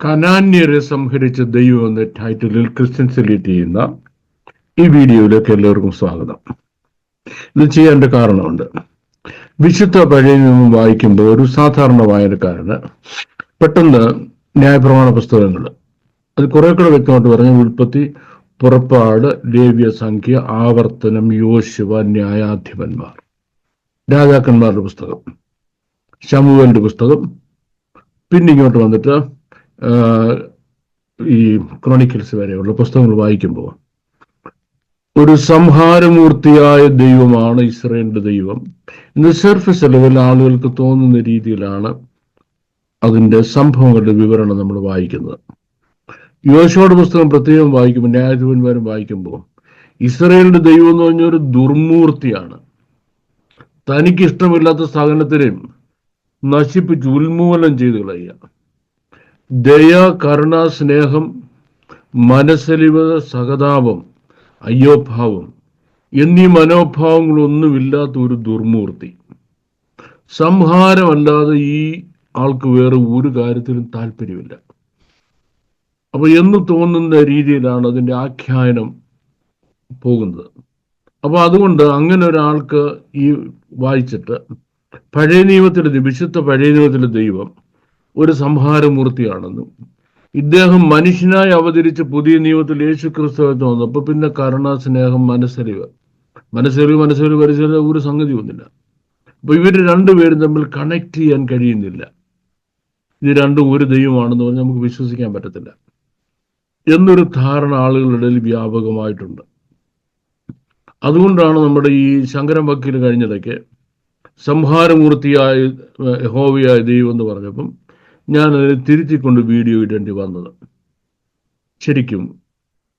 കനാന്യരെ സംഹരിച്ച ദൈവം എന്ന ടൈറ്റിലിൽ ക്രിസ്ത്യൻ സെലീറ്റ് ചെയ്യുന്ന ഈ വീഡിയോയിലേക്ക് എല്ലാവർക്കും സ്വാഗതം. ഇത് ചെയ്യേണ്ട കാരണമുണ്ട്. വിശുദ്ധ പഴയ നിന്നും വായിക്കുമ്പോൾ ഒരു സാധാരണ വായനക്കാരന് പെട്ടെന്ന് ന്യായപ്രമാണ പുസ്തകങ്ങൾ അത് കുറെ കൂടെ വ്യക്തമായിട്ട് പറഞ്ഞ ഉൽപ്പത്തി പുറപ്പാട് ലേവ്യ സംഖ്യ ആവർത്തനം യോശുവ ന്യായാധിപന്മാർ രാജാക്കന്മാരുടെ പുസ്തകം ശമുവലിന്റെ പുസ്തകം പിന്നെ ഇങ്ങോട്ട് വന്നിട്ട് ഈ ക്രോണിക്കൽസ് വരെയുള്ള പുസ്തകങ്ങൾ വായിക്കുമ്പോൾ ഒരു സംഹാരമൂർത്തിയായ ദൈവമാണ് ഇസ്രയേലിന്റെ ദൈവം. ഇന്ന് സർഫസ് ലെവൽ ആളുകൾക്ക് തോന്നുന്ന രീതിയിലാണ് അതിന്റെ സംഭവങ്ങളുടെ വിവരണം നമ്മൾ വായിക്കുന്നത്. യോശോയുടെ പുസ്തകം പ്രത്യേകം വായിക്കുമ്പോൾ ന്യായാധിപന്മാരും വായിക്കുമ്പോൾ ഇസ്രയേലിന്റെ ദൈവം എന്ന് പറഞ്ഞ ഒരു ദുർമൂർത്തിയാണ്. തനിക്ക് ഇഷ്ടമില്ലാത്ത സകലത്തിനെയും നശിപ്പിച്ച് ഉന്മൂലനം ചെയ്തു കളയുക. ദയ കരുണ സ്നേഹം മനസ്സലിവ സഹതാപം അയ്യോഭാവം എന്നീ മനോഭാവങ്ങളൊന്നുമില്ലാത്ത ഒരു ദുർമൂർത്തി. സംഹാരമല്ലാതെ ഈ ആൾക്ക് വേറെ ഒരു കാര്യത്തിലും താല്പര്യമില്ല. അപ്പൊ എന്ന് തോന്നുന്ന രീതിയിലാണ് അതിന്റെ ആഖ്യാനം പോകുന്നത്. അപ്പൊ അതുകൊണ്ട് അങ്ങനെ ഒരാൾക്ക് ഈ വായിച്ചിട്ട് പഴയ നിയമത്തിലെ വിശുദ്ധ പഴയ നിയമത്തിലെ ദൈവം ഒരു സംഹാരമൂർത്തിയാണെന്നും. ഇദ്ദേഹം മനുഷ്യനായി അവതരിച്ച് പുതിയ നിയമത്തിൽ യേശു ക്രിസ്തുവായിട്ട് അപ്പൊ പിന്നെ കരുണ സ്നേഹം മനസ്സറിവ് മനസ്സറിവ് മനസ്സറിവ് പരിസര ഒരു സംഗതി ഒന്നില്ല അപ്പൊ ഇവർ രണ്ടുപേരും തമ്മിൽ കണക്ട് ചെയ്യാൻ കഴിയുന്നില്ല. ഇത് രണ്ടും ഒരു ദൈവമാണെന്ന് പറഞ്ഞ് നമുക്ക് വിശ്വസിക്കാൻ പറ്റത്തില്ല. എന്നൊരു ധാരണ ആളുകളുടെ ഇടയിൽ വ്യാപകമായിട്ടുണ്ട്. അതുകൊണ്ടാണ് നമ്മുടെ ഈ ശങ്കരം വക്കീൽ കഴിഞ്ഞതൊക്കെ സംഹാരമൂർത്തിയായ ഹോവിയായ ദൈവം എന്ന് പറഞ്ഞപ്പം ഞാൻ അതിനെ തിരുത്തിക്കൊണ്ട് വീഡിയോ ഇടേണ്ടി വന്നത്. ശരിക്കും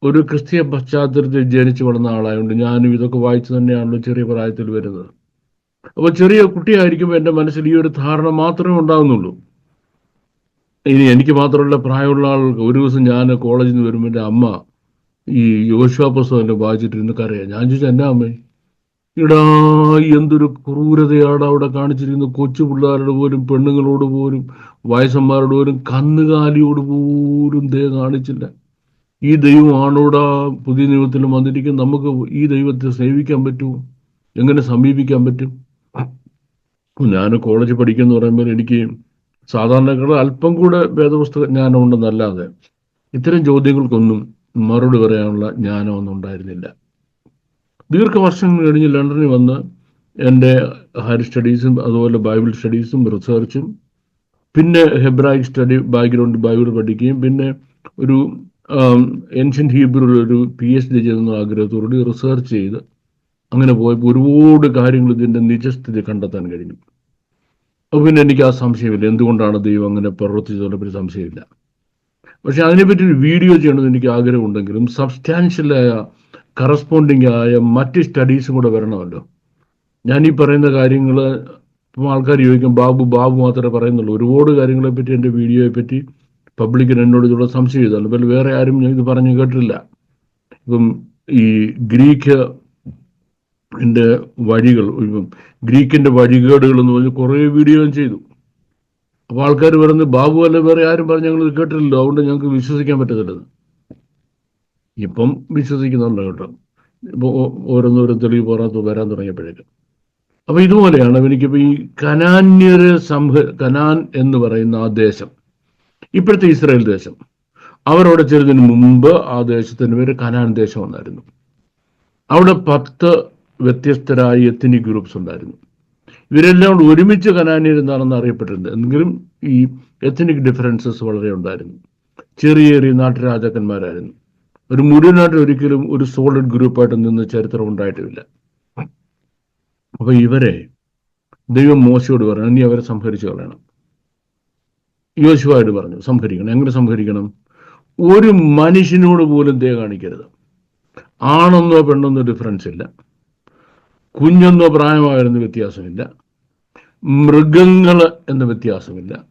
ഒരു ക്രിസ്തീയ പശ്ചാത്തലത്തിൽ ജനിച്ചു വളർന്ന ആളായതുകൊണ്ട് ഞാനും ഇതൊക്കെ വായിച്ചു തന്നെയാണല്ലോ ചെറിയ പ്രായത്തിൽ വരുന്നത്. അപ്പോൾ ചെറിയ കുട്ടിയായിരിക്കുമ്പോൾ എന്റെ മനസ്സിൽ ഈ ഒരു ധാരണ മാത്രമേ ഉണ്ടാകുന്നുള്ളൂ ഇനി എനിക്ക് മാത്രമല്ല പ്രായമുള്ള ആൾക്ക് ഒരു ദിവസം ഞാൻ കോളേജിൽ നിന്ന് വരുമ്പോൾ എന്റെ അമ്മ ഈ യോശുവാ പുസ്തകം എന്നെ വായിച്ചിട്ടിരുന്ന് ഞാൻ ചോദിച്ചു എന്നാ അമ്മേ? ഇടാ എന്തൊരു ക്രൂരതയാണ് അവിടെ കാണിച്ചിരിക്കുന്നത്. കൊച്ചു പിള്ളേരുടെ പോലും പെണ്ണുങ്ങളോട് പോലും വയസ്സന്മാരോട് പോലും കന്നുകാലിയോട് പോലും ദയ കാണിച്ചില്ല. ഈ ദൈവമാണോടാ പുതിയ നിയമത്തിലും വന്നിരിക്കുന്നത്? നമുക്ക് ഈ ദൈവത്തെ സേവിക്കാൻ പറ്റുമോ? എങ്ങനെ സമീപിക്കാൻ പറ്റും? ഞാൻ കോളേജ് പഠിക്കുന്ന പറയുമ്പോൾ എനിക്ക് സാധാരണക്കാർ അല്പം കൂടെ വേദപുസ്തക ജ്ഞാനം ഉണ്ടെന്നല്ലാതെ ഇത്തരം ചോദ്യങ്ങൾക്കൊന്നും മറുപടി പറയാനുള്ള ജ്ഞാനമൊന്നും ഉണ്ടായിരുന്നില്ല. ദീർഘവർഷങ്ങൾ കഴിഞ്ഞ് ലണ്ടനിൽ വന്ന് എന്റെ ഹയർ സ്റ്റഡീസും അതുപോലെ ബൈബിൾ സ്റ്റഡീസും റിസർച്ചും പിന്നെ ഹെബ്രായിക് സ്റ്റഡി ബാക്ക്ഗ്രൗണ്ട് ബൈബിൾ പഠിക്കുകയും പിന്നെ ഒരു ഏൻഷ്യൻ ഹീബ്രുവിൽ ഒരു പി എച്ച് ഡി ചെയ്യുന്ന ആഗ്രഹത്തോടുകൂടി റിസർച്ച് ചെയ്ത് അങ്ങനെ പോയപ്പോൾ ഒരുപാട് കാര്യങ്ങൾ ഇതിന്റെ നിജസ്ഥിതി കണ്ടെത്താൻ കഴിഞ്ഞു. അപ്പോൾ പിന്നെ എനിക്ക് ആ സംശയമില്ല. എന്തുകൊണ്ടാണ് ദൈവം അങ്ങനെ പ്രവർത്തിച്ചതിനെ പറ്റി സംശയമില്ല. പക്ഷെ അതിനെപ്പറ്റി ഒരു വീഡിയോ ചെയ്യണമെന്ന് എനിക്ക് ആഗ്രഹമുണ്ടെങ്കിലും സബ്സ്റ്റാൻഷ്യലായ കറസ്പോണ്ടിങ് ആയ മറ്റ് സ്റ്റഡീസും കൂടെ വരണമല്ലോ. ഞാൻ ഈ പറയുന്ന കാര്യങ്ങൾ ഇപ്പം ആൾക്കാർ ചോദിക്കും ബാബു ബാബു മാത്രമേ പറയുന്നുള്ളൂ. ഒരുപാട് കാര്യങ്ങളെ പറ്റി എന്റെ വീഡിയോയെ പറ്റി പബ്ലിക്കിന് എന്നോട് ഇതുള്ള സംശയം ചെയ്താലും പിന്നെ വേറെ ആരും ഞാൻ ഇത് പറഞ്ഞു കേട്ടിട്ടില്ല. ഇപ്പം ഈ ഗ്രീക്ക് എന്റെ വഴികൾ ഇപ്പം ഗ്രീക്കിന്റെ വഴികേടുകൾ എന്ന് പറഞ്ഞ് കുറേ വീഡിയോ ചെയ്തു. അപ്പോൾ ആൾക്കാർ പറയുന്നത് ബാബു അല്ല? വേറെ ആരും പറഞ്ഞു ഞങ്ങൾ കേട്ടിട്ടില്ല അതുകൊണ്ട് ഞങ്ങൾക്ക് വിശ്വസിക്കാൻ പറ്റത്തില്ലെന്ന് ഇപ്പം വിശ്വസിക്കുന്നുണ്ട് കേട്ടോ. ഇപ്പോൾ ഓരോന്നോരോ തെളിവ് പുറത്ത് വരാൻ തുടങ്ങിയപ്പോഴേക്കും. അപ്പൊ ഇതുപോലെയാണ് എനിക്കിപ്പോ ഈ കനാന്യര് സംഹ കനാൻ എന്ന് പറയുന്ന ആ ദേശം ഇപ്പോഴത്തെ ഇസ്രായേൽ ദേശം അവരവിടെ ചെറുതിന് മുമ്പ് ആ ദേശത്തിന് പേര് കനാൻ ദേശം എന്നായിരുന്നു. അവിടെ പത്ത് വ്യത്യസ്തരായ എത്തിനിക് ഗ്രൂപ്പ്സ് ഉണ്ടായിരുന്നു. ഇവരെല്ലാം കൂടെ ഒരുമിച്ച് കനാനിയർ എന്താണെന്ന് അറിയപ്പെട്ടിട്ടുണ്ട്. എങ്കിലും ഈ എത്തനിക് ഡിഫറൻസസ് വളരെ ഉണ്ടായിരുന്നു. ചെറിയ ചെറിയ നാട്ടുരാജാക്കന്മാരായിരുന്നു. ഒരു മുഴുവനായിട്ട് ഒരിക്കലും ഒരു സോളിഡ് ഗ്രൂപ്പായിട്ട് നിന്ന് ചരിത്രം ഉണ്ടായിട്ടില്ല. അപ്പൊ ഇവരെ ദൈവം മോശയോട് പറയണം. നീ അവരെ സംഹരിച്ചു കളയണം. യോശുവായിട്ട് പറഞ്ഞു സംഹരിക്കണം. എങ്ങനെ സംഹരിക്കണം? ഒരു മനുഷ്യനോട് പോലും ദയ കാണിക്കരുത്. ആണെന്നോ പെണ്ണെന്നോ ഡിഫറൻസ് ഇല്ല. കുഞ്ഞെന്നോ പ്രായമായിരുന്ന വ്യത്യാസമില്ല. മൃഗങ്ങൾ എന്ന വ്യത്യാസമില്ല.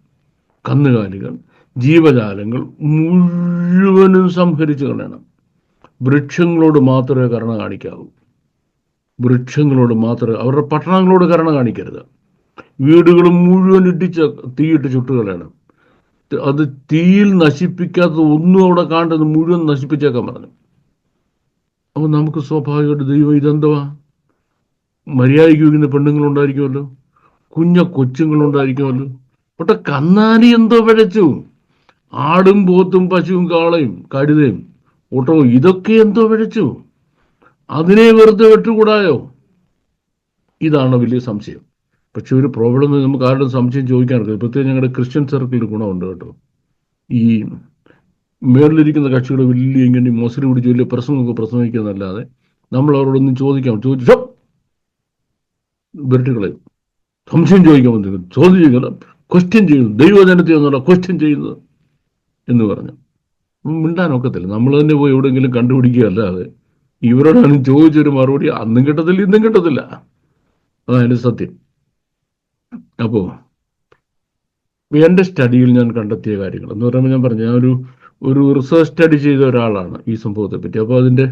കന്നുകാലികൾ ജീവജാലങ്ങൾ മുഴുവനും സംഹരിച്ചു കളയണം. വൃക്ഷങ്ങളോട് മാത്രമേ കരുണ കാണിക്കാവൂ. വൃക്ഷങ്ങളോട് മാത്രമേ അവരുടെ പട്ടണങ്ങളോട് കരുണ കാണിക്കരുത്. വീടുകൾ മുഴുവൻ ഇട്ടിച്ച് തീയിട്ട് ചുട്ടുകളാണ്. അത് തീയിൽ നശിപ്പിക്കാത്തത് ഒന്നും അവിടെ കാണേണ്ടത് മുഴുവൻ നശിപ്പിച്ചേക്കാൻ പറഞ്ഞു. അപ്പോൾ നമുക്ക് സ്വാഭാവികമായിട്ട് ദൈവം ഇതെന്തുവാ? മര്യാദയ്ക്ക് വയ്ക്കുന്ന പെണ്ണുങ്ങളുണ്ടായിരിക്കുമല്ലോ. കുഞ്ഞ കൊച്ചുങ്ങളുണ്ടായിരിക്കുമല്ലോ. പക്ഷെ കന്നാലി എന്തോ പിഴച്ചു. ആടും പോത്തും പശുവും കാളയും കഴുതയും ഓട്ടവും ഇതൊക്കെ എന്തോ പിഴച്ചു അതിനെ വെറുതെ വെട്ടുകൂടായോ? ഇതാണ് വലിയ സംശയം. പക്ഷെ ഒരു പ്രോബ്ലം നമുക്ക് ആരുടെ സംശയം ചോദിക്കാനൊക്കെ പ്രത്യേകിച്ച് ഞങ്ങളുടെ ക്രിസ്ത്യൻ സർക്കിളിൽ ഗുണമുണ്ട് കേട്ടോ. ഈ മേളിലിരിക്കുന്ന കക്ഷികൾ വലിയ ഇങ്ങനെ മോശം പിടിച്ച് വലിയ പ്രസംഗമൊക്കെ പ്രസംഗിക്കുന്നല്ലാതെ നമ്മൾ അവരോടൊന്നും ചോദിക്കാം ചോദിച്ചോ. വെട്ടുകളെ സംശയം ചോദിക്കാൻ വന്നിരിക്കുന്നു ചോദ്യം ചെയ്യുന്നത് ക്വസ്റ്റ്യൻ ചെയ്യുന്നു. ദൈവജനത്തെ എന്നുള്ള ക്വസ്റ്റ്യൻ ചെയ്യുന്നത് എന്ന് പറഞ്ഞു. മിണ്ടാനൊക്കത്തില്ല നമ്മൾ തന്നെ പോയി എവിടെയെങ്കിലും കണ്ടുപിടിക്കുക അല്ലാതെ ഇവരോടാണ് ചോദിച്ചൊരു മറുപടി അന്നും കിട്ടത്തില്ല ഇന്നും കിട്ടത്തില്ല. അതാണ് സത്യം. അപ്പോൾ എന്റെ സ്റ്റഡിയിൽ ഞാൻ കണ്ടെത്തിയ കാര്യങ്ങൾ എന്ന് പറയുമ്പോൾ ഞാൻ പറഞ്ഞു ഞാൻ ഒരു ഒരു റിസർച്ച് സ്റ്റഡി ചെയ്ത ഒരാളാണ് ഈ സംഭവത്തെ പറ്റി അപ്പോൾ അതിന്റെ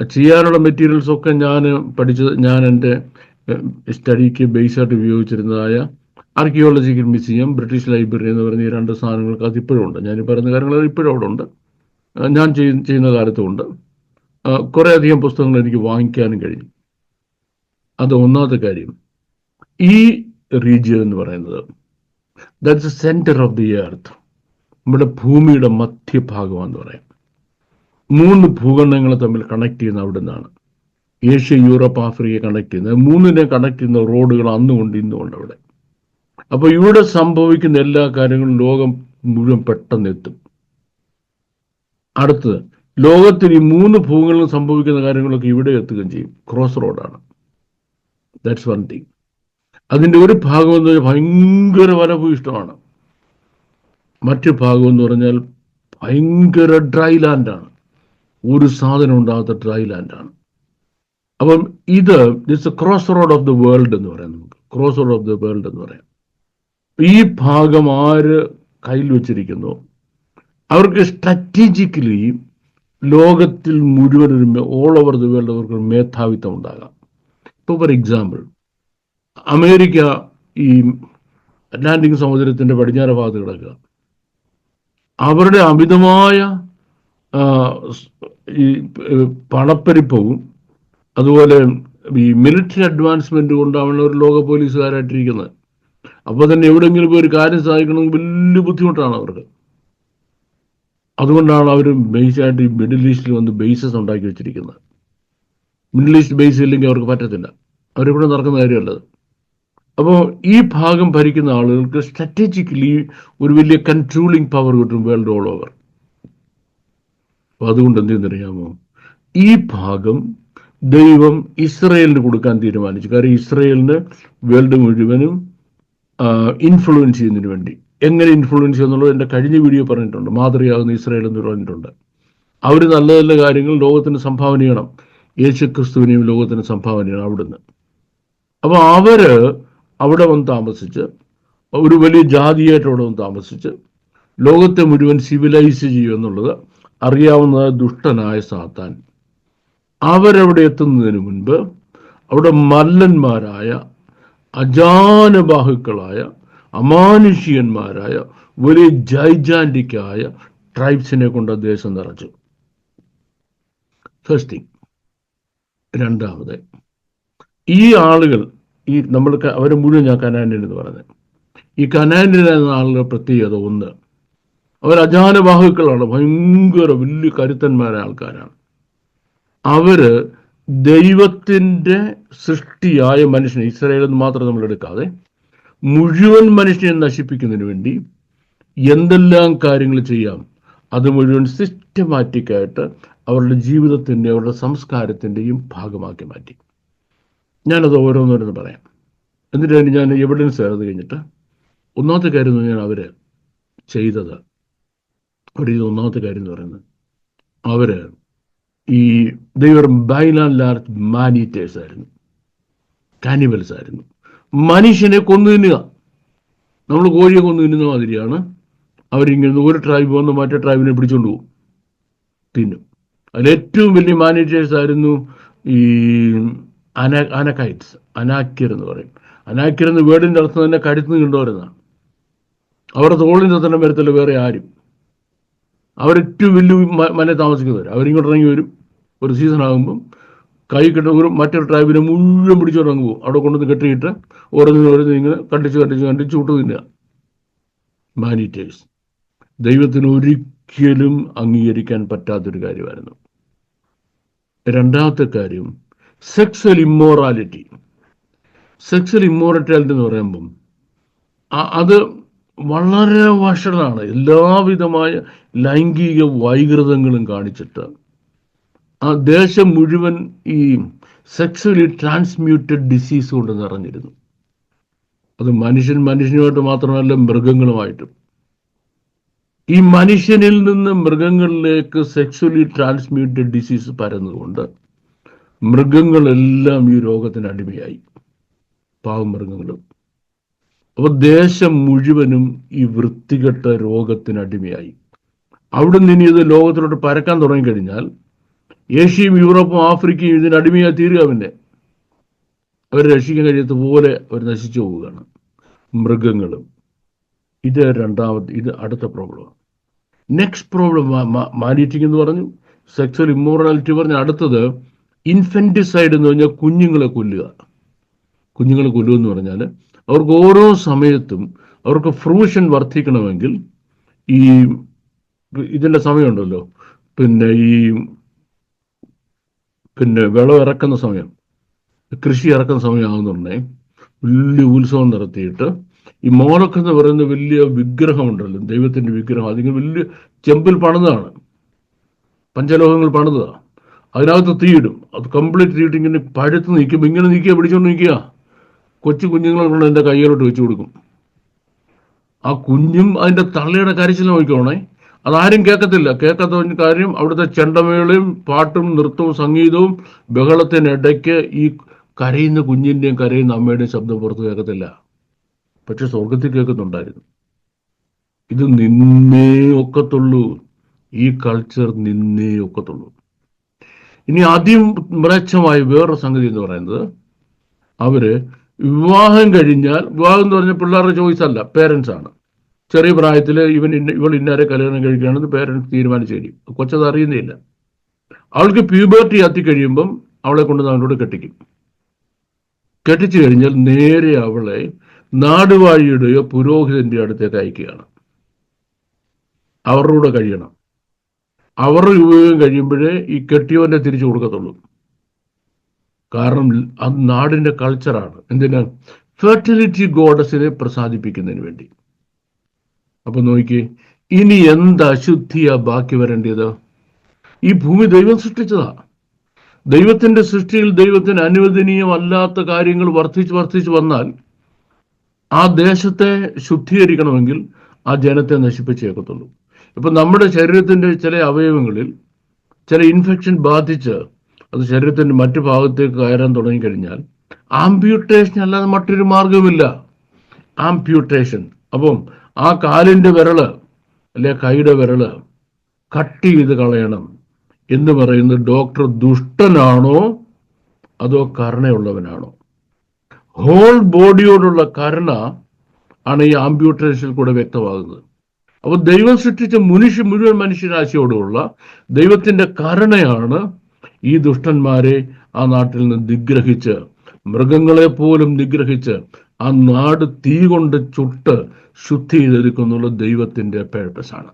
ചെയ്യാനുള്ള മെറ്റീരിയൽസ് ഒക്കെ ഞാൻ പഠിച്ചത് ഞാൻ എന്റെ സ്റ്റഡിക്ക് ബേസ് ആയിട്ട് ഉപയോഗിച്ചിരുന്നതായ ആർക്കിയോളജിക്കൽ മ്യൂസിയം ബ്രിട്ടീഷ് ലൈബ്രറി എന്ന് പറഞ്ഞ ഈ രണ്ട് സാധനങ്ങൾക്ക് അത് ഇപ്പോഴും ഉണ്ട്. ഞാൻ പറയുന്ന കാര്യങ്ങൾ ഇപ്പോഴും അവിടെ ഉണ്ട്. ഞാൻ ചെയ്യുന്ന കാലത്തും ഉണ്ട്. ആ, കുറേ അധികം പുസ്തകങ്ങൾ എനിക്ക് വാങ്ങിക്കാനും കഴിയും അത് ഒന്നാമത്തെ കാര്യം. ഈ റീജിയൻ എന്ന് പറയുന്നത് that's a centre of the earth നമ്മുടെ ഭൂമിയുടെ മധ്യഭാഗമാണെന്ന് പറയാം. മൂന്ന് ഭൂഖണ്ഡങ്ങളെ തമ്മിൽ കണക്ട് ചെയ്യുന്ന അവിടെ നിന്നാണ്. ഏഷ്യ യൂറോപ്പ് ആഫ്രിക്ക കണക്ട് ചെയ്യുന്നത്. മൂന്നിനെ കണക്ട് ചെയ്യുന്ന റോഡുകൾ അന്നുകൊണ്ട് ഇന്നുകൊണ്ട് അവിടെ. അപ്പോൾ ഇവിടെ സംഭവിക്കുന്ന എല്ലാ കാര്യങ്ങളും ലോകം മുഴുവൻ പെട്ടെന്ന് എത്തും. അടുത്തത് ലോകത്തിൽ ഈ മൂന്ന് ഭൂങ്ങളിലും സംഭവിക്കുന്ന കാര്യങ്ങളൊക്കെ ഇവിടെ എത്തുകയും ചെയ്യും. ക്രോസ് റോഡാണ് ദാറ്റ്സ് വൺ തിങ് അതിന്റെ ഒരു ഭാഗം എന്ന് പറഞ്ഞാൽ ഭയങ്കര വനഭൂയിഷ്ടമാണ് മറ്റു ഭാഗം എന്ന് പറഞ്ഞാൽ ഭയങ്കര ഡ്രൈ ലാൻഡാണ് ഒരു സാധനം ഉണ്ടാകാത്ത ഡ്രൈ ലാൻഡാണ് അപ്പം ഇത് it's a cross road of the world എന്ന് പറയാം നമുക്ക്. Cross road of the world എന്ന് പറയാം. ഈ ഭാഗം ആര് കയ്യിൽ വെച്ചിരിക്കുന്നു? അവർക്ക് സ്ട്രാറ്റജിക്കലി ലോകത്തിൽ മുഴുവൻ ഒരു ഓൾ ഓവർ ദി വേൾഡ് അവർക്ക് മേധാവിത്വം ഉണ്ടാകാം. ഇപ്പോൾ ഫോർ എക്സാമ്പിൾ അമേരിക്ക ഈ അറ്റ്ലാന്റിക് സമുദ്രത്തിന്റെ പടിഞ്ഞാറ് ഭാഗത്ത് കിടക്കുക. അവരുടെ അമിതമായ ഈ പണപ്പെരുപ്പവും അതുപോലെ ഈ മിലിറ്ററി അഡ്വാൻസ്മെന്റ് കൊണ്ടാണ് അവർ ലോക പോലീസുകാരായിട്ടിരിക്കുന്നത്. അപ്പോൾ തന്നെ എവിടെയെങ്കിലും പോയി ഒരു കാര്യം സാധിക്കണമെങ്കിൽ വലിയ ബുദ്ധിമുട്ടാണ് അവർക്ക്. അതുകൊണ്ടാണ് അവർ ബേസായിട്ട് ഈ മിഡിൽ ഈസ്റ്റിൽ വന്ന് ബേസസ് ഉണ്ടാക്കി വെച്ചിരിക്കുന്നത്. മിഡിൽ ഈസ്റ്റ് ബേസ് ഇല്ലെങ്കിൽ അവർക്ക് പറ്റത്തില്ല. അവരിവിടെ നടക്കുന്ന കാര്യമല്ലത് അപ്പോൾ ഈ ഭാഗം ഭരിക്കുന്ന ആളുകൾക്ക് സ്ട്രാറ്റജിക്കലി ഒരു വലിയ കൺട്രോളിങ് പവർ കിട്ടും വേൾഡ് ഓൾ ഓവർ. അപ്പോൾ അതുകൊണ്ട് എന്ത് ചെയ്യുന്നറിയാമോ ഈ ഭാഗം ദൈവം ഇസ്രയേലിന് കൊടുക്കാൻ തീരുമാനിച്ചു. കാരണം ഇസ്രയേലിന് വേൾഡ് മുഴുവനും ഇൻഫ്ലുവൻസ് ചെയ്യുന്നതിന് വേണ്ടി. എങ്ങനെ ഇൻഫ്ലുവൻസ് ചെയ്യുന്നുള്ളത് എന്റെ കഴിഞ്ഞ വീഡിയോ പറഞ്ഞിട്ടുണ്ട്. മാതൃകയാകുന്ന ഇസ്രായേൽ എന്ന് പറഞ്ഞിട്ടുണ്ട്. അവർ നല്ല നല്ല കാര്യങ്ങൾ ലോകത്തിന് സംഭാവന ചെയ്യണം. യേശു ക്രിസ്തുവിനെയും ലോകത്തിന് സംഭാവന ചെയ്യണം അവിടുന്ന്. അപ്പോൾ അവർ അവിടെ വന്ന് താമസിച്ച് ഒരു വലിയ ജാതിയായിട്ട് അവിടെ വന്ന് താമസിച്ച് ലോകത്തെ മുഴുവൻ സിവിലൈസ് ചെയ്യുക എന്നുള്ളത് അറിയാവുന്ന ദുഷ്ടനായ സാത്താൻ. അവരവിടെ എത്തുന്നതിന് മുൻപ് അവിടെ മല്ലന്മാരായ അജാനബാഹുക്കളായ അമാനുഷ്യന്മാരായ വലിയ ജൈജാന്റിക്കായ ട്രൈബ്സിനെ കൊണ്ട് ദേശം നിറച്ചു. ഫസ്റ്റ് തിങ് രണ്ടാമത് ഈ ആളുകൾ ഈ നമ്മൾ അവരെ മുഴുവൻ ഞാൻ കനാൻഡൻ എന്ന് പറഞ്ഞത് ഈ കനാൻഡൻ എന്ന ആളുടെ പ്രത്യേകത ഒന്ന്. അവർ അജാനബാഹുക്കളാണ് ഭയങ്കര വലിയ കരുത്തന്മാരായ ആൾക്കാരാണ്. അവർ ദൈവത്തിന്റെ സൃഷ്ടിയായ മനുഷ്യനെ ഇസ്രായേൽ എന്ന് മാത്രം നമ്മൾ എടുക്കാതെ മുഴുവൻ മനുഷ്യനെ നശിപ്പിക്കുന്നതിന് വേണ്ടി എന്തെല്ലാം കാര്യങ്ങൾ ചെയ്യാം അത് മുഴുവൻ സിസ്റ്റമാറ്റിക്കായിട്ട് അവരുടെ ജീവിതത്തിന്റെ അവരുടെ സംസ്കാരത്തിന്റെയും ഭാഗമാക്കി മാറ്റി. ഞാനത് ഓരോന്നോരോന്ന് പറയാം. എന്നിട്ട് ഞാൻ എവിഡൻസ് ചേർന്ന് കഴിഞ്ഞിട്ട് ഒന്നാമത്തെ കാര്യം എന്ന് പറഞ്ഞാൽ അവർ ചെയ്തത്. അവർ ഒന്നാമത്തെ കാര്യം എന്ന് പറയുന്നത് അവർ ഈ ദൈവർ ബൈലാൻ ലാർജ് മാനീറ്റേഴ്സ് ആയിരുന്നു. കാനിവൽസ് ആയിരുന്നു. മനുഷ്യനെ കൊന്നു തിന്നുക. നമ്മൾ കോഴിയെ കൊന്നു തിന്നുന്ന മാതിരിയാണ്. അവരിങ്ങനെ ഒരു ട്രൈബ് വന്ന് മറ്റേ ട്രൈബിനെ പിടിച്ചുകൊണ്ട് പോകും തിന്നും. അതിൽ ഏറ്റവും വലിയ മാനേജേഴ്സ് ആയിരുന്നു ഈ അന അനക്കൈറ്റ്സ്. അനാക്യർ എന്ന് പറയും. അനാക്യർ എന്ന് വേർഡിന്റെ അർത്ഥം തന്നെ കരുത്ത് കണ്ടുവരുന്നതാണ് അവരുടെ തോളിന്റെ തന്നെ വരത്തില്ല വേറെ ആരും. അവരേറ്റവും വലിയ മ- മല താമസിക്കുന്നവർ അവരിങ്ങോട്ട് ഇറങ്ങി വരും. ഒരു സീസൺ ആകുമ്പം കൈ കിട്ടുന്ന ഒരു മറ്റൊരു ട്രൈബിനെ മുഴുവൻ പിടിച്ചോണ്ട് അങ്ങ് പോകും. അവിടെ കൊണ്ടുവന്ന് കെട്ടിയിട്ട് ഓരോന്നിനും ഓരോന്നിനും ഇങ്ങനെ കണ്ടിച്ച് കണ്ടിച്ച് കണ്ടിച്ച് ചൂട്ട് തിന്നുക. മാനിറ്റേഴ്സ് ദൈവത്തിന് ഒരിക്കലും അംഗീകരിക്കാൻ പറ്റാത്തൊരു കാര്യമായിരുന്നു. രണ്ടാമത്തെ കാര്യം സെക്സ്വൽ ഇമ്മോറാലിറ്റി സെക്സ്വൽ ഇമ്മോറാലിറ്റി എന്ന് പറയുമ്പം അത് വളരെ വഷളാണ്. എല്ലാവിധമായ ലൈംഗിക വൈകൃതങ്ങളും കാണിച്ചിട്ട്. ആ ദേശം മുഴുവൻ ഈ സെക്സ്വലി ട്രാൻസ്മ്യൂട്ടഡ് ഡിസീസ് കൊണ്ട് നിറഞ്ഞിരുന്നു. അത് മനുഷ്യൻ മനുഷ്യനുമായിട്ട് മാത്രമല്ല മൃഗങ്ങളുമായിട്ടും. ഈ മനുഷ്യനിൽ നിന്ന് മൃഗങ്ങളിലേക്ക് സെക്സ്വലി ട്രാൻസ്മ്യൂട്ടഡ് ഡിസീസ് പരന്നുകൊണ്ട് മൃഗങ്ങളെല്ലാം ഈ രോഗത്തിന് അടിമയായി. പാവം മൃഗങ്ങളും. അപ്പോൾ ദേശം മുഴുവനും ഈ വൃത്തികെട്ട രോഗത്തിന് അടിമയായി. അവിടെ നിന്ന് ഇത് ലോകത്തിലോട്ട് പരക്കാൻ തുടങ്ങിക്കഴിഞ്ഞാൽ ഏഷ്യയും യൂറോപ്പും ആഫ്രിക്കയും ഇതിന് അടിമയായി തീരുക പിന്നെ. അവർ രക്ഷിക്കാൻ കഴിയാത്ത പോലെ അവർ നശിച്ചു പോവുകയാണ്. മൃഗങ്ങളും. ഇത് രണ്ടാമത് ഇത് അടുത്ത പ്രോബ്ലമാണ് നെക്സ്റ്റ് പ്രോബ്ലം മാനിറ്റിംഗ് എന്ന് പറഞ്ഞു സെക്സ്വൽ ഇമ്മോറാലിറ്റി പറഞ്ഞ അടുത്തത് ഇൻഫെന്റിസൈഡ് എന്ന് പറഞ്ഞാൽ കുഞ്ഞുങ്ങളെ കൊല്ലുക. കുഞ്ഞുങ്ങളെ കൊല്ലുക എന്ന് പറഞ്ഞാൽ അവർക്ക് ഓരോ സമയത്തും അവർക്ക് ഫ്രൂഷൻ വർദ്ധിക്കണമെങ്കിൽ ഈ ഇതിന്റെ സമയമുണ്ടല്ലോ. പിന്നെ ഈ പിന്നെ വിളവ് ഇറക്കുന്ന സമയം കൃഷി ഇറക്കുന്ന സമയമാകുന്നുണ്ടേ വലിയ ഉത്സവം നടത്തിയിട്ട് ഈ മോലക്ക് എന്ന് പറയുന്ന വലിയ വിഗ്രഹമുണ്ടല്ലോ ദൈവത്തിന്റെ വിഗ്രഹം. അതിങ്ങനെ വലിയ ചെമ്പിൽ പണിതാണ്. പഞ്ചലോഹങ്ങൾ പണിതാണ് അതിനകത്ത് തീയിടും. അത് കംപ്ലീറ്റ് തീയിട്ട് ഇങ്ങനെ പഴുത്ത് നിൽക്കുമ്പോൾ ഇങ്ങനെ നിൽക്കുക പിടിച്ചോണ്ട് നിൽക്കുക. കൊച്ചു കുഞ്ഞുങ്ങളെ കൊണ്ട് എന്റെ കൈകളോട്ട് വെച്ചു കൊടുക്കും. ആ കുഞ്ഞും അതിന്റെ തള്ളയുടെ കരച്ചിൽ നോക്കിക്കോണേ. അതാരും കേൾക്കത്തില്ല. കേൾക്കാത്ത കാര്യം അവിടുത്തെ ചെണ്ടമേളയും പാട്ടും നൃത്തവും സംഗീതവും ബഹളത്തിനിടയ്ക്ക് ഈ കരയുന്ന കുഞ്ഞിന്റെയും കരയുന്ന അമ്മയുടെയും ശബ്ദം പുറത്ത് കേൾക്കത്തില്ല. പക്ഷെ സ്വർഗത്തിൽ കേൾക്കുന്നുണ്ടായിരുന്നു. ഇത് നിന്നേ ഒക്കത്തുള്ളൂ. ഈ കൾച്ചർ നിന്നേ ഒക്കത്തുള്ളൂ. ഇനി ആദ്യം അതിമ്രച്ഛമായ വേറൊരു സംഗതി എന്ന് പറയുന്നത് അവർ വിവാഹം കഴിഞ്ഞാൽ വിവാഹം എന്ന് പറഞ്ഞാൽ പിള്ളേരുടെ ചോയ്സ് അല്ല പേരൻസ് ആണ്. ചെറിയ പ്രായത്തിൽ ഇവൻ ഇന്ന ഇവൾ ഇന്നാരെ കല്യാണം കഴിക്കുകയാണെന്ന് പേരൻസ് തീരുമാനിച്ചു കഴിയും കൊച്ചത് അറിയുന്നില്ല അവൾക്ക് പ്യൂബേർട്ടി എത്തി എത്തിക്കഴിയുമ്പം അവളെ കൊണ്ട് അവനോട് കെട്ടിക്കും. കെട്ടിച്ചു കഴിഞ്ഞാൽ നേരെ അവളെ നാടുവാഴിയുടെയോ പുരോഹിതന്റെ അടുത്തേക്ക് അയക്കുകയാണ്. അവരുടെ കഴിയണം. അവരുടെ ഉപയോഗം കഴിയുമ്പോഴേ ഈ കെട്ടിയവന്റെ തിരിച്ചു കൊടുക്കത്തുള്ളൂ. കാരണം അത് നാടിന്റെ കൾച്ചറാണ് എന്തിനാ? ഫെർട്ടിലിറ്റി ഗോഡസിനെ പ്രസാദിപ്പിക്കുന്നതിന് വേണ്ടി. അപ്പൊ നോക്കിയേ ഇനി എന്ത് അശുദ്ധിയാ ബാക്കി വരേണ്ടത്? ഈ ഭൂമി ദൈവം സൃഷ്ടിച്ചതാ. ദൈവത്തിന്റെ സൃഷ്ടിയിൽ ദൈവത്തിന് അനുവദനീയമല്ലാത്ത കാര്യങ്ങൾ വർദ്ധിച്ച് വർദ്ധിച്ച് വന്നാൽ ആ ദേശത്തെ ശുദ്ധീകരിക്കണമെങ്കിൽ ആ ജനത്തെ നശിപ്പിച്ചേക്കത്തുള്ളൂ. ഇപ്പൊ നമ്മുടെ ശരീരത്തിന്റെ ചില അവയവങ്ങളിൽ ചില ഇൻഫെക്ഷൻ ബാധിച്ച് അത് ശരീരത്തിന്റെ മറ്റു ഭാഗത്തേക്ക് കയറാൻ തുടങ്ങിക്കഴിഞ്ഞാൽ ആംപ്യൂട്ടേഷൻ അല്ലാതെ മറ്റൊരു മാർഗമില്ല ആംപ്യൂട്ടേഷൻ അപ്പം ആ കാലിന്റെ വിരൾ അല്ലെ കൈയുടെ വിരൾ കട്ട് ചെയ്ത് കളയണം എന്ന് പറയുന്നത് ഡോക്ടർ ദുഷ്ടനാണോ അതോ കരുണയുള്ളവനാണോ? ഹോൾ ബോഡിയോടുള്ള കരുണ ആണ് ഈ ആംബ്യൂട്ടേഷനിൽ കൂടെ വ്യക്തമാകുന്നത്. അപ്പോൾ ദൈവം സൃഷ്ടിച്ച മനുഷ്യ മുഴുവൻ മനുഷ്യരാശിയോടുള്ള ദൈവത്തിന്റെ കരുണയാണ് ഈ ദുഷ്ടന്മാരെ ആ നാട്ടിൽ നിന്ന് നിഗ്രഹിച്ച് മൃഗങ്ങളെ പോലും നിഗ്രഹിച്ച് ആ നാട് തീ കൊണ്ട് ചുട്ട് ശുദ്ധി ചെയ്തെടുക്കുന്നുള്ള ദൈവത്തിന്റെ പേഴ്പസാണ്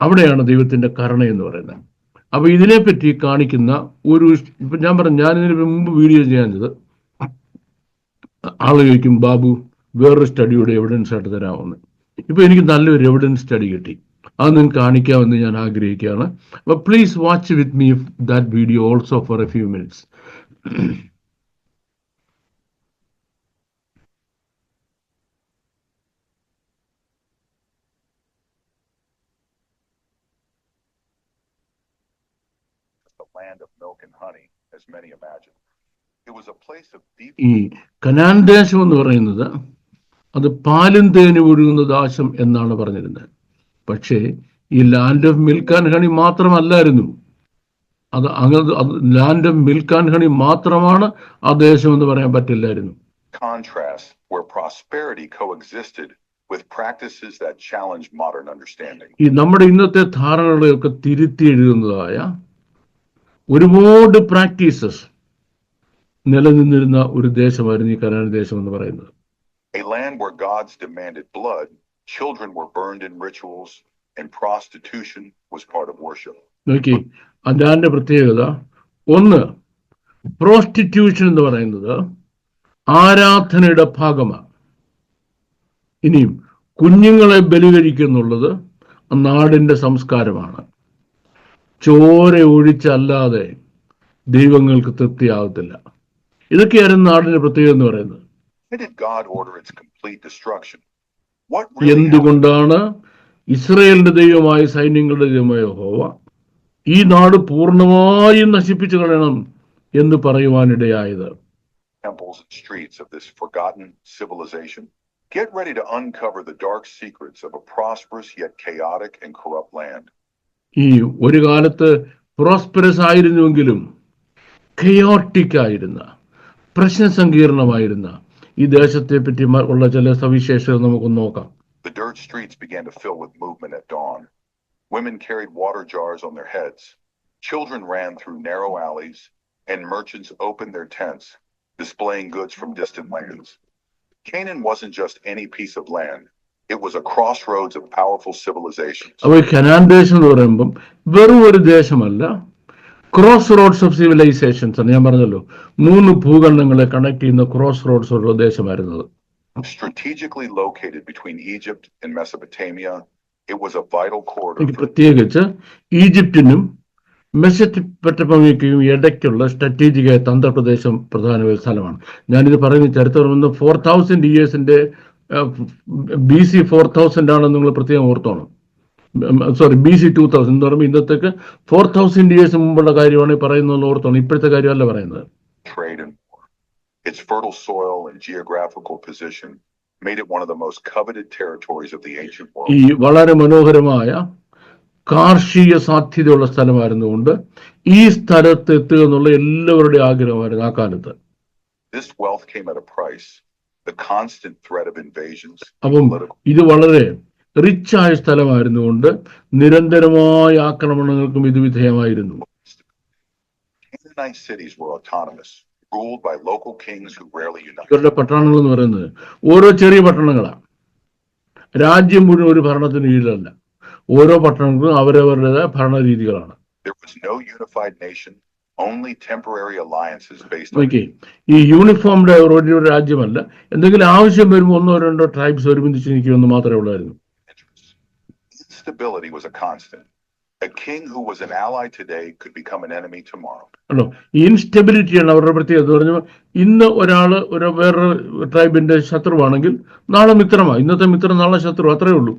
അവിടെയാണ് ദൈവത്തിന്റെ കരുണ എന്ന് പറയുന്നത്. അപ്പൊ ഇതിനെപ്പറ്റി കാണിക്കുന്ന ഒരു ഇപ്പൊ ഞാൻ പറഞ്ഞു ഞാൻ ഇതിന് മുമ്പ് വീഡിയോ ചെയ്യാഞ്ഞത് ആൾ ചോദിക്കും ബാബു വേറൊരു സ്റ്റഡിയുടെ എവിഡൻസ് ആയിട്ട് തരാമെന്ന് ഇപ്പൊ എനിക്ക് നല്ലൊരു എവിഡൻസ് സ്റ്റഡി കിട്ടി. അത് നിങ്ങൾക്ക് കാണിക്കാമെന്ന് ഞാൻ ആഗ്രഹിക്കുകയാണ്. അപ്പൊ please watch with me that video also for a few minutes the land of milk and honey, as many imagine. It was a place of deep ഈ കനാൻ ദേശം എന്ന് പറയുന്നത് അത് പാലും തേനും ഒഴുകുന്ന ദാശം എന്നാണ് പറഞ്ഞിരുന്നത്. പക്ഷേ ഈ land of milk and honey മാത്രമല്ലായിരുന്നു. അത് അങ്ങനെ land of milk and honey മാത്രമാണ് ആ ദേശം എന്ന് പറയാൻ പറ്റില്ലായിരുന്നു. ഈ നമ്മുടെ ഇന്നത്തെ ധാരണകളെയൊക്കെ തിരുത്തി എഴുതുന്നതായ ഒരുപാട് പ്രാക്ടീസസ് നിലനിന്നിരുന്ന ഒരു ദേശമായിരുന്നു ഈ കനാൻ ദേശം എന്ന് പറയുന്നത്. A land where gods demanded blood, children were burned in rituals, and prostitution was part of worship. നോക്കി അതിന്റെ പ്രത്യേകത. ഒന്ന് പ്രോസ്റ്റിറ്റ്യൂഷൻ എന്ന് പറയുന്നത് ആരാധനയുടെ ഭാഗമാണ്. ഇനിയും കുഞ്ഞുങ്ങളെ ബലികഴിക്കുന്നുള്ളത് നാടിന്റെ സംസ്കാരമാണ്. ചോര ഒഴിച്ചല്ലാതെ ദൈവങ്ങൾക്ക് തൃപ്തിയാകത്തില്ല. ഇതൊക്കെയായിരുന്നു നാടിന്റെ പ്രത്യേകത എന്ന് പറയുന്നത്. എന്തുകൊണ്ടാണ് ഇസ്രയേലിന്റെ ദൈവമായ സൈന്യങ്ങളുടെ ദൈവമായ ഹോവ ഈ നാട് പൂർണമായും നശിപ്പിച്ചു കളയണം എന്ന് പറയുവാനിടയായത്? Get ready to uncover the dark secrets of a prosperous yet chaotic and corrupt land. ഈ ഒരു കാലത്ത് പ്രോസ്പെറസ് ആയിരുന്നുവെങ്കിലും ആയിരുന്ന പ്രശ്ന സങ്കീർണമായിരുന്ന ഈ ദേശത്തെ പറ്റി മ- ഉള്ള ചില സവിശേഷത നമുക്ക് നോക്കാം The dirt streets began to fill with movement at dawn. Women carried water jars on their heads. Children ran through narrow alleys, and merchants opened their tents, displaying goods from distant lands. Canaan wasn't just any piece of land. It was a crossroads of powerful civilizations. അപ്പോൾ ഈ Canaan ദേശം എന്ന് പറയുമ്പം വെറും ഒരു ദേശമല്ല Cross roads of civilisations ആണ് ഞാൻ പറഞ്ഞല്ലോ. മൂന്ന് ഭൂഖണ്ഡങ്ങളെ കണക്ട് ചെയ്യുന്ന ക്രോസ് റോഡ്സ് ഉള്ള ദേശമായിരുന്നത് Strategically located between Egypt and Mesopotamia, it was a vital corridor എനിക്ക് for പ്രത്യേകിച്ച് ഈജിപ്തിനും മെസ്സറ്റപ്പമയ്ക്കും ഇടയ്ക്കുള്ള സ്ട്രാറ്റജിക തന്ത്രപ്രദേശം പ്രധാന ഒരു സ്ഥലമാണ്. ഞാനിത് പറയുന്ന ചരിത്രം ഒന്ന് ഫോർ തൗസൻഡ് ഇയേഴ്സിന്റെ ബി സി ഫോർ തൗസൻഡ് ആണെന്ന് നിങ്ങൾ പ്രത്യേകം ഓർത്തോണം. Sorry B C two thousand എന്ന് പറയുമ്പോൾ ഇന്നത്തേക്ക് ഫോർ തൗസൻഡ് ഇയേഴ്സ് മുമ്പുള്ള കാര്യമാണ് പറയുന്നത് ഓർത്തോണം ഇപ്പോഴത്തെ കാര്യമല്ല പറയുന്നത് Its fertile soil and geographical position made it one of the most coveted territories of the ancient world. ഈ വളരെ മനോഹരമായ കാർഷിക സാധ്യതയുള്ള സ്ഥലമായിരുന്നുകൊണ്ട് ഈ സ്ഥലത്ത് എത്തുക എന്നുള്ള എല്ലാവരുടെയും ആഗ്രഹമായിരുന്നു ആ കാലത്ത് This wealth came at a price. The constant threat of invasions. അപ്പം ഇത് വളരെ റിച്ച് ആയ സ്ഥലമായിരുന്നുകൊണ്ട് നിരന്തരമായ ആക്രമണങ്ങൾക്കും ഇത് വിധേയമായിരുന്നു. ഇവരുടെ പട്ടണങ്ങൾ എന്ന് പറയുന്നത് ഓരോ ചെറിയ പട്ടണങ്ങളാണ് രാജ്യം മുഴുവൻ ഒരു ഭരണത്തിന് കീഴിലല്ല. ഓരോ പട്ടണങ്ങൾക്കും അവരവരുടെ ഭരണരീതികളാണ്. ഈ യൂണിഫോംഡ് ഒരു രാജ്യമല്ല. എന്തെങ്കിലും ആവശ്യം വരുമ്പോൾ ഒന്നോ രണ്ടോ ട്രൈബ്സ് ഒരുമിച്ച് നിൽക്കുമെന്ന് മാത്രമേ ഉള്ളായിരുന്നു. Instability was a constant. A king who was an ally today could become an enemy tomorrow. ആണോ ഇൻസ്റ്റെബിലിറ്റിയാണ് അവരുടെ പ്രത്യേകത എന്ന് പറഞ്ഞാൽ ഇന്ന് ഒരാൾ ഒരു വേറൊരു ട്രൈബിന്റെ ശത്രുവാണെങ്കിൽ നാളെ മിത്രമാണ് ഇന്നത്തെ മിത്രം നാളെ ശത്രു അത്രേ ഉള്ളൂ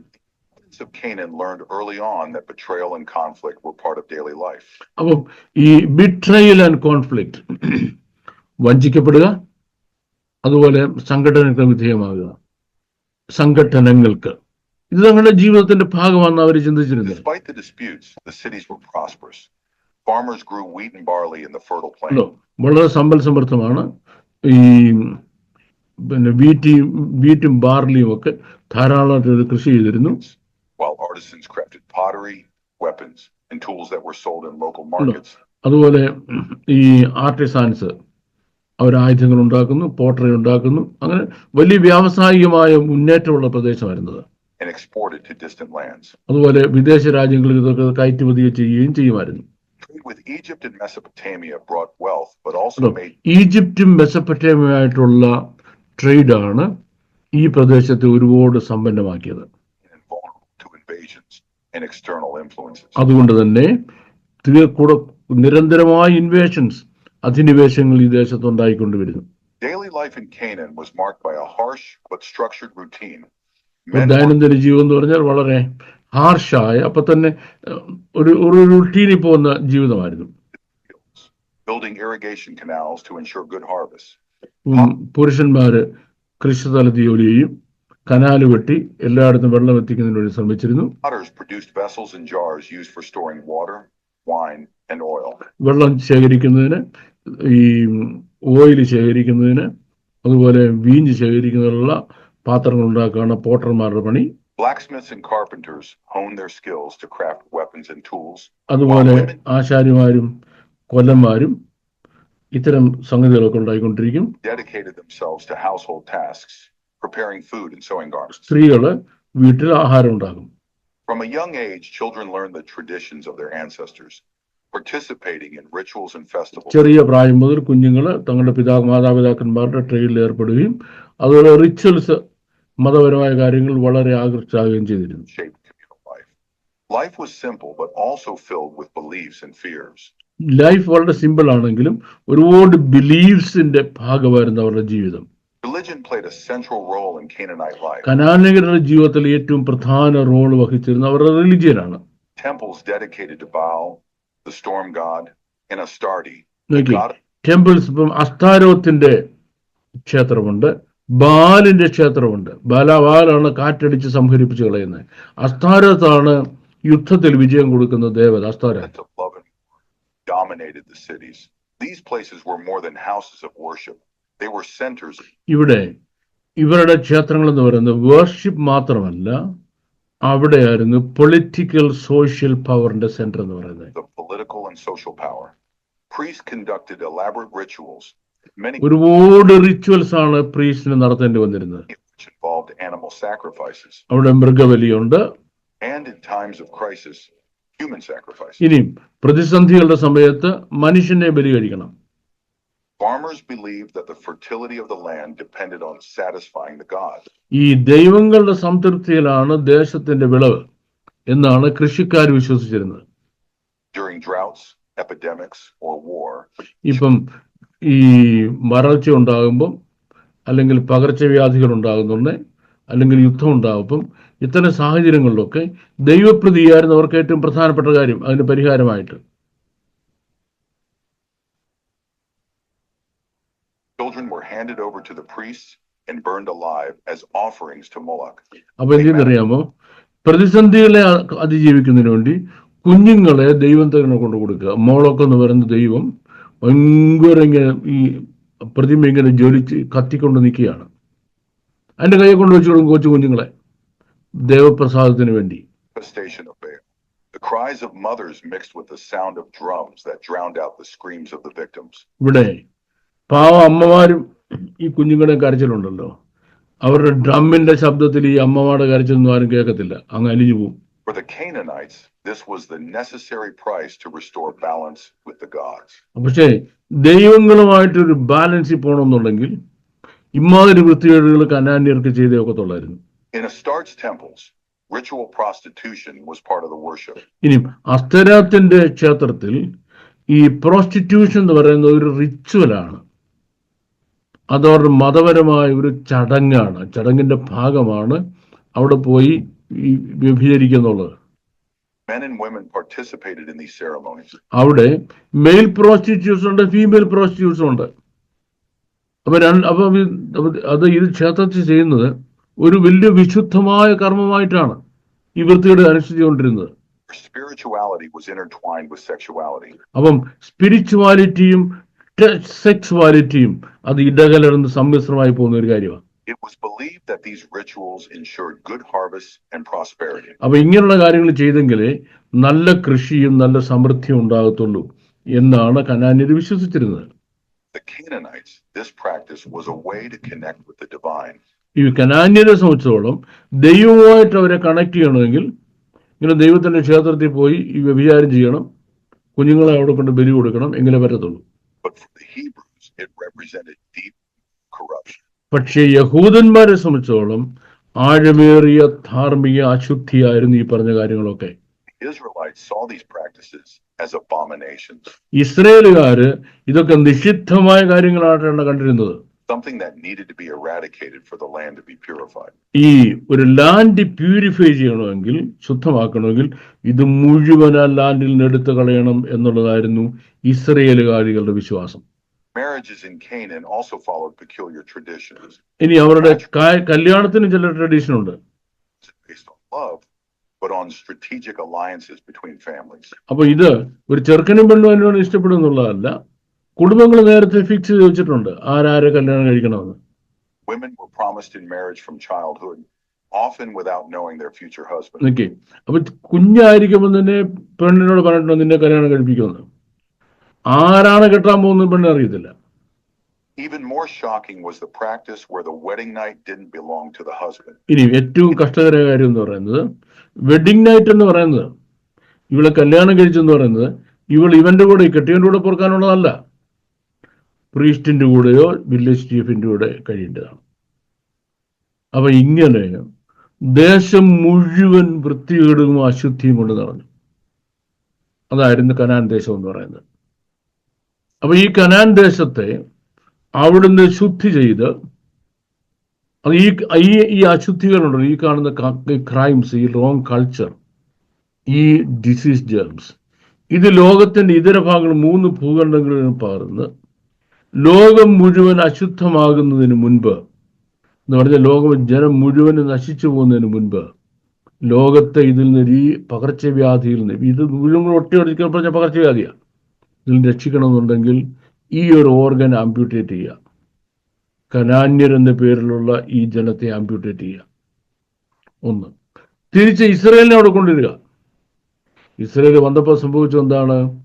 of Canaan learned early on that betrayal and conflict were part of daily life. അപ്പം ഈ ബിട്രയൽ ആൻഡ് കോൺഫ്ലിക്ട് വഞ്ചിക്കപ്പെടുക അതുപോലെ സംഘടനകൾക്ക് വിധേയമാകുക സംഘടനങ്ങൾക്ക് ഇത് തങ്ങളുടെ ജീവിതത്തിന്റെ ഭാഗമാണെന്ന് അവർ plain. വളരെ സമ്പൽ സമൃദ്ധമാണ്. ഈ പിന്നെ വീറ്റിയും വീറ്റും ബാർലിയും ഒക്കെ ധാരാളമായിട്ട് കൃഷി ചെയ്തിരുന്നു. അതുപോലെ ഈ ആർട്ടിസാൻസ് അവർ ആയുധങ്ങൾ ഉണ്ടാക്കുന്നു പോട്ടറി ഉണ്ടാക്കുന്നു. അങ്ങനെ വലിയ വ്യാവസായികമായ മുന്നേറ്റമുള്ള പ്രദേശമായിരുന്നത്. And export it to distant lands. അതുപോലെ വിദേശ രാജ്യങ്ങളിൽ ഇതൊക്കെ കയറ്റുമതി ചെയ്യുകയും ചെയ്യുമായിരുന്നു Trade with Egypt and Mesopotamia brought wealth, but also ഉണ്ടോ? made ഈജിപ്തും മെസപ്പറ്റേമയായിട്ടുള്ള ട്രേഡാണ് ഈ പ്രദേശത്തെ ഒരുപാട് സമ്പന്നമാക്കിയത് vulnerable to invasions and external influences. അതുകൊണ്ട് തന്നെ തീ- കൂടെ നിരന്തരമായ ഇൻവേഷൻസ് അധിനിവേശങ്ങൾ ഈ ദേശത്ത് ഉണ്ടായിക്കൊണ്ടുവരുന്നു Daily life in Canaan was marked by a harsh but structured routine. ദൈനംദിന ജീവിതം എന്ന് പറഞ്ഞാൽ വളരെ ഹാർഷായ അപ്പൊ തന്നെ ഒരു ഒരു റുട്ടീനിൽ പോകുന്ന ജീവിതമായിരുന്നു പുരുഷന്മാര് building irrigation canals to ensure good harvest. ഉം, പുരുഷന്മാര് കൃഷിസ്ഥലത്ത് ജോലി ചെയ്യും കനാല് വെട്ടി എല്ലായിടത്തും വെള്ളം എത്തിക്കുന്നതിന് വേണ്ടി ശ്രമിച്ചിരുന്നു. വെള്ളം ശേഖരിക്കുന്നതിന് ഈ ഓയിൽ ശേഖരിക്കുന്നതിന് അതുപോലെ വീഞ്ഞ് ശേഖരിക്കുന്നതിനുള്ള പാത്രങ്ങൾ ഉണ്ടാക്കുകയാണ് പോട്ടർമാരുടെ പണി. അതുപോലെ ആശാരിമാരും കൊല്ലന്മാരും ഇത്തരം സംഗതികളൊക്കെ ഉണ്ടായിക്കൊണ്ടിരിക്കും. സ്ത്രീകൾ വീട്ടിൽ ആഹാരം ഉണ്ടാകും From a young age, children learn the traditions of their ancestors, participating in rituals and festivals. ചെറിയ പ്രായം മുതൽ കുഞ്ഞുങ്ങളെ തങ്ങളുടെ പിതാവ് മാതാപിതാക്കന്മാരുടെ ട്രെയിനിൽ ഏർപ്പെടുകയും അതുപോലെ റിച്വൽസ് മതപരമായ കാര്യങ്ങൾ വളരെ ആകർഷിച്ചാകുകയും ചെയ്തിരുന്നു. ലൈഫ് വളരെ സിമ്പിൾ ആണെങ്കിലും ഒരുപാട് ബിലീവ്സിന്റെ ഭാഗമായിരുന്നു അവരുടെ ജീവിതം. കനാനഗരുടെ ജീവിതത്തിൽ ഏറ്റവും പ്രധാന റോൾ വഹിച്ചിരുന്ന അവരുടെ റിലിജിയനാണ് ടെമ്പിൾസ് ഇപ്പം അസ്താരോത്തിന്റെ ക്ഷേത്രമുണ്ട്. ബാലിന്റെ ക്ഷേത്രമുണ്ട്. ബാലാബാലാണ് കാറ്റടിച്ച് സംഹരിപ്പിച്ച് കളയുന്നത്. അസ്താരത്താണ് യുദ്ധത്തിൽ വിജയം കൊടുക്കുന്ന ദേവത അസ്താരം. ഇവിടെ ഇവരുടെ ക്ഷേത്രങ്ങൾ എന്ന് പറയുന്നത് വേർഷിപ്പ് മാത്രമല്ല അവിടെയായിരുന്നു പൊളിറ്റിക്കൽ സോഷ്യൽ പവറിന്റെ സെന്റർ എന്ന് പറയുന്നത്. ഒരുപാട് റിച്വൽസ് ആണ് പ്രീസ്റ്റിന് നടത്തേണ്ടി വന്നിരുന്നത്. അവിടെ മൃഗബലിയുണ്ട്. ഇനിയും പ്രതിസന്ധികളുടെ സമയത്ത് മനുഷ്യനെ ബലി കഴിക്കണം. ഈ ദൈവങ്ങളുടെ സംതൃപ്തിയിലാണ് ദേശത്തിന്റെ വിളവ് എന്നാണ് കൃഷിക്കാർ വിശ്വസിച്ചിരുന്നത്. ഇപ്പം ഈ വരൾച്ച ഉണ്ടാകുമ്പം അല്ലെങ്കിൽ പകർച്ചവ്യാധികൾ ഉണ്ടാകുന്നുണ്ട് അല്ലെങ്കിൽ യുദ്ധം ഉണ്ടാകുമ്പം ഇത്തരം സാഹചര്യങ്ങളിലൊക്കെ ദൈവപ്രതിയായിരുന്നു അവർക്ക് ഏറ്റവും പ്രധാനപ്പെട്ട കാര്യം അതിന് പരിഹാരമായിട്ട്. Children were handed over to the priests and burned alive as offerings to Moloch. അപ്പൊ പ്രതിസന്ധികളെ അതിജീവിക്കുന്നതിന് വേണ്ടി കുഞ്ഞുങ്ങളെ ദൈവം തന്നെ കൊണ്ടു കൊടുക്കുക. മോളൊക്കെ എന്ന് പറയുന്ന ദൈവം ഭയങ്കര ഇങ്ങനെ ഈ പ്രതിമ ഇങ്ങനെ ജ്വലിച്ച് കത്തിക്കൊണ്ട് നിൽക്കുകയാണ്. അതിന്റെ കൈയെ കൊണ്ട് വെച്ചു കൊടുക്കും കൊച്ചു കുഞ്ഞുങ്ങളെ. ദേവപ്രസാദത്തിന് വേണ്ടി. ഇവിടെ പാവ അമ്മമാരും ഈ കുഞ്ഞുങ്ങളുടെ കരച്ചിലുണ്ടല്ലോ. അവരുടെ ഡ്രമ്മിന്റെ ശബ്ദത്തിൽ ഈ അമ്മമാരുടെ കരച്ചിലൊന്നും ആരും കേൾക്കത്തില്ല. അങ്ങ് അലിഞ്ഞു പോകും For the Canaanites, this was the necessary price to restore balance with the gods. പക്ഷേ ദൈവങ്ങളുമായിട്ടൊരു ബാലൻസിൽ പോകണമെന്നുണ്ടെങ്കിൽ ഇമാതിരി വൃത്തികേടുകൾ കനാന്യർക്ക് ചെയ്തേ ഒക്കത്തുള്ളായിരുന്നു In Astarte's temples, ritual prostitution was part of the worship. ഇനി അസ്തരാത്തിന്റെ ക്ഷേത്രത്തിൽ ഈ പ്രോസ്റ്റിറ്റ്യൂഷൻ എന്ന് പറയുന്ന ഒരു റിച്വലാണ് ആണ് അവരുടെ മതപരമായ ഒരു ചടങ്ങാണ് ചടങ്ങിന്റെ ഭാഗമാണ് അവിടെ പോയി ഈ വ്യഭിചരിക്കുക എന്നുള്ളത് Men and women participated in these ceremonies. അവിടെ മെയിൽ പ്രോസ്റ്റിറ്റ്യൂട്ട്സ് ഉണ്ട് ഫീമെയിൽ പ്രോസ്റ്റിറ്റ്യൂട്ട്സ് ഉണ്ട് അപ്പൊ രണ്ട് അപ്പൊ അത് ഇത് ക്ഷേത്രത്തിൽ ചെയ്യുന്നത് ഒരു വലിയ വിശുദ്ധമായ കർമ്മമായിട്ടാണ് ഈ വൃത്തിയുടെ അനുഷ്ഠിച്ചുകൊണ്ടിരുന്നത് Spirituality was intertwined with sexuality. അപ്പം സ്പിരിച്വാലിറ്റിയും സെക്സ്വാലിറ്റിയും അത് ഇടകലർന്ന് സമ്മിശ്രമായി പോകുന്ന ഒരു കാര്യമാണ് It was believed that these rituals ensured good harvests and prosperity. അപ്പൊ ഇങ്ങനെയുള്ള കാര്യങ്ങൾ ചെയ്തെങ്കിലേ നല്ല കൃഷിയും നല്ല സമൃദ്ധിയും ഉണ്ടാകത്തുള്ളൂ എന്നാണ് കനാന്യർ വിശ്വസിച്ചിരുന്നത് The Canaanites, this practice was a way to connect with the divine. ഈ കനാന്യരെ സംബന്ധിച്ചോളം ദൈവമായിട്ട് അവരെ കണക്ട് ചെയ്യണമെങ്കിൽ ഇങ്ങനെ ദൈവത്തിന്റെ ക്ഷേത്രത്തിൽ പോയി ഈ വ്യഭിചാരം ചെയ്യണം കുഞ്ഞുങ്ങളെ അവിടെ കൊണ്ട് ബലി കൊടുക്കണം എങ്കിലേ പറ്റത്തുള്ളൂ But for the Hebrews, it represented deep corruption. പക്ഷേ യഹൂദന്മാരെ സംബന്ധിച്ചോളം ആഴമേറിയ ധാർമ്മിക അശുദ്ധിയായിരുന്നു ഈ പറഞ്ഞ കാര്യങ്ങളൊക്കെ. ഇസ്രയേലുകാര് ഇതൊക്കെ നിഷിദ്ധമായ കാര്യങ്ങളായിട്ടാണ് കണ്ടിരുന്നത്. Something that needed to be eradicated for the land to be purified. ഈ ഒരു ലാൻഡ് പ്യൂരിഫൈ ചെയ്യണമെങ്കിൽ ശുദ്ധമാക്കണമെങ്കിൽ ഇത് മുഴുവൻ ആ ലാൻഡിൽ നിന്ന് എടുത്തു കളയണം എന്നുള്ളതായിരുന്നു ഇസ്രയേലുകാരികളുടെ വിശ്വാസം. Marriages in Canaan also followed peculiar traditions ഇനി അവരുടെ കല്യാണത്തിന് ചില ട്രഡീഷൻ ഉണ്ട് based on love, but on strategic alliances between families. അപ്പൊ ഇത് ഒരു ചെറുക്കനും പെണ്ണും എന്നോട് ഇഷ്ടപ്പെടും കുടുംബങ്ങൾ നേരത്തെ ഫിക്സ് ചെയ്ത് വെച്ചിട്ടുണ്ട് ആരാരെ കല്യാണം കഴിക്കണമെന്ന് Women were promised in marriage from childhood, often without knowing their future husband. Okay അപ്പൊ കുഞ്ഞായിരിക്കുമ്പോൾ തന്നെ പെണ്ണിനോട് പറഞ്ഞിട്ടുണ്ടോ നിന്നെ കല്യാണം കഴിപ്പിക്കുമെന്ന് ആരാണ് കെട്ടാൻ പോകുന്നത് പെണ്ണ് അറിയത്തില്ല. Even more shocking was the practice where the wedding night didn't belong to the husband. ഇനി ഏറ്റവും കഷ്ടകരമായ കാര്യം എന്ന് പറയുന്നത് വെഡിങ് നൈറ്റ് എന്ന് പറയുന്നത്. ഇവളെ കല്യാണം കഴിച്ചെന്ന് പറയുന്നത് ഇവൾ ഇവന്റെ കൂടെ കെട്ടിയവന്റെ കൂടെ പൊറുക്കാനുള്ളതല്ല. പ്രീസ്റ്റിന്റെ കൂടെയോ വില്ലേജ് ചീഫിന്റെ കൂടെ കഴിയേണ്ടതാണ്. അപ്പൊ ഇങ്ങനെ ദേശം മുഴുവൻ വൃത്തികേടും അശുദ്ധിയും കൊണ്ട് നിറഞ്ഞു. അതായിരുന്നു കനാൻ ദേശം എന്ന് പറയുന്നത്. അപ്പൊ ഈ കനാൻ ദേശത്തെ അവിടുന്ന് ശുദ്ധി ചെയ്ത് അത് ഈ ഈ ഈ അശുദ്ധികളുണ്ടല്ലോ ഈ കാണുന്ന ക്രൈംസ് ഈ റോങ് കൾച്ചർ ഈ ഡിസീസ് ജേംസ് ഇത് ലോകത്തിന്റെ ഇതര ഭാഗങ്ങൾ മൂന്ന് ഭൂഖണ്ഡങ്ങളിൽ പകർന്ന് ലോകം മുഴുവൻ അശുദ്ധമാകുന്നതിന് മുൻപ് എന്ന് പറഞ്ഞാൽ ലോകം ജനം മുഴുവൻ നശിച്ചു പോകുന്നതിന് മുൻപ് ലോകത്തെ ഇതിൽ നിന്ന് ഈ പകർച്ചവ്യാധിയിൽ നിന്ന് ഇത് മുഴുവൻ ഒറ്റയടിക്കാൻ പറഞ്ഞ പകർച്ചവ്യാധിയാണ് ഇതിൽ രക്ഷിക്കണമെന്നുണ്ടെങ്കിൽ ഈ ഒരു ഓർഗൻ ആംപ്യൂട്ടേറ്റ് ചെയ്യുക. കനാന്യർ എന്ന പേരിലുള്ള ഈ ജനത്തെ ആംപ്യൂട്ടേറ്റ് ചെയ്യുക. ഒന്ന്. തിരിച്ച് ഇസ്രയേലിനെ അവിടെ കൊണ്ടുവരിക. ഇസ്രയേൽ വന്നപ്പോൾ സംഭവിച്ചത് എന്താണ്?